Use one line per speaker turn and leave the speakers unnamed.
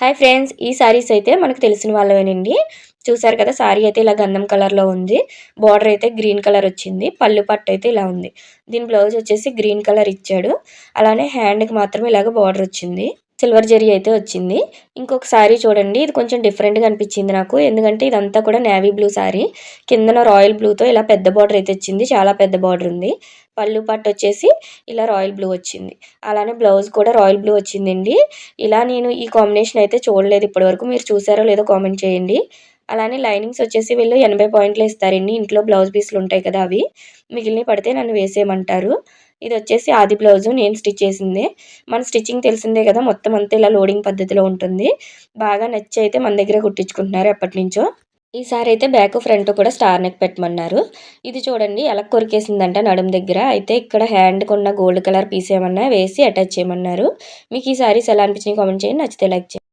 Hi friends ఈ సారీస్ అయితే మనకు తెలిసిన వాళ్ళవేనండి చూసారు కదా సారీ అయితే ఇలా గంధం కలర్లో ఉంది. బార్డర్ అయితే గ్రీన్ కలర్ వచ్చింది. పళ్ళు పట్టు అయితే ఇలా ఉంది. దీని బ్లౌజ్ వచ్చేసి గ్రీన్ కలర్ ఇచ్చాడు. అలానే హ్యాండ్కి మాత్రం ఇలాగ బార్డర్ వచ్చింది. సిల్వర్ జరీ అయితే వచ్చింది. ఇంకొక సారీ చూడండి ఇది కొంచెం డిఫరెంట్గా అనిపించింది నాకు. ఎందుకంటే ఇదంతా కూడా నేవీ బ్లూ సారీ. కిందన రాయల్ బ్లూతో ఇలా పెద్ద బార్డర్ అయితే వచ్చింది. చాలా పెద్ద బార్డర్ ఉంది. పళ్ళు పట్టు వచ్చేసి ఇలా రాయల్ బ్లూ వచ్చింది. అలానే బ్లౌజ్ కూడా రాయల్ బ్లూ వచ్చిందండి. ఇలా నేను ఈ కాంబినేషన్ అయితే చూడలేదు ఇప్పటివరకు. మీరు చూసారో లేదో కామెంట్ చేయండి. అలానే లైనింగ్స్ వచ్చేసి వీళ్ళు ఎనభై పాయింట్లు ఇస్తారండి ఇంట్లో బ్లౌజ్ పీసులు ఉంటాయి కదా అవి. మిగిలిన పడితే నన్ను వేసేయమంటారు. ఇది వచ్చేసి ఆది బ్లౌజు నేను స్టిచ్ చేసింది. మన స్టిచ్చింగ్ తెలిసిందే కదా మొత్తం అంతా ఇలా లోడింగ్ పద్ధతిలో ఉంటుంది. బాగా నచ్చి అయితే మన దగ్గర కుట్టించుకుంటున్నారు ఎప్పటి నుంచో ఈసారి అయితే బ్యాక్ ఫ్రంట్ కూడా స్టార్ నెక్ పెట్టమన్నారు. ఇది చూడండి ఎలా కొరికేసిందంట నడుం దగ్గర. అయితే ఇక్కడ హ్యాండ్కి ఉన్న గోల్డ్ కలర్ పీస్ ఏమన్నా వేసి అటాచ్ చేయమన్నారు. మీకు ఈ సారీస్ ఎలా అనిపించింది కామెంట్ చేయండి. నచ్చితే లైక్ చేయండి.